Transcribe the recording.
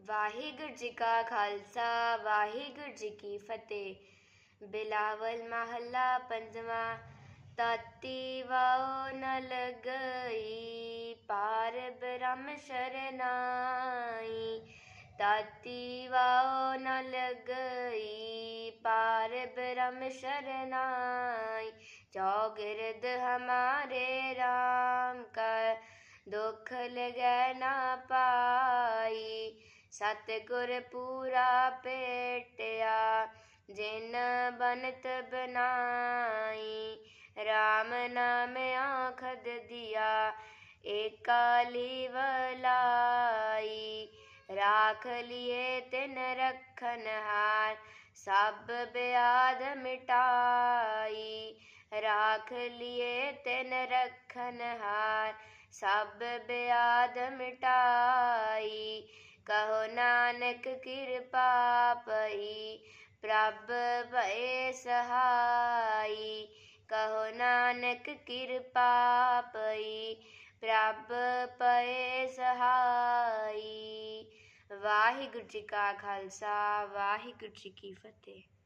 ਵਾਹਿਗੁਰੂ ਜੀ ਕਾ ਖਾਲਸਾ ਵਾਹਿਗੁਰੂ ਜੀ ਕੀ ਫਤਿਹ ਬਿਲਾਵਲ ਮਹੱਲਾ ਪੰਜਵਾਂ ਤਾਤੀ ਵਾਉ ਨ ਲਗਈ ਪਾਰ ਬ੍ਰਹਮ ਸ਼ਰਨਾਈ ਤਾਤੀ ਵਾਉ ਨ ਲਗਈ ਪਾਰ ਬ੍ਰਹਮ शरनाई चौगिरद हमारे राम कर दुख लगे ना पाई सतगुर पूरा पेटिया जिन बनत बनाई, राम नाम आखद दिया, एकाली वलाई, राख लिए तिन रखन हार, सब ब्याद मिटाई, राख लिए तिन रखन हार, सब ब्याद मिटाई कहो नानक कृपा पई, प्रभ भय सहाई। कहो नानक कृपा पई, प्रभ पय सहाई। वाहिगुरु जी का खालसा, वाहिगुरु जी की फतेह।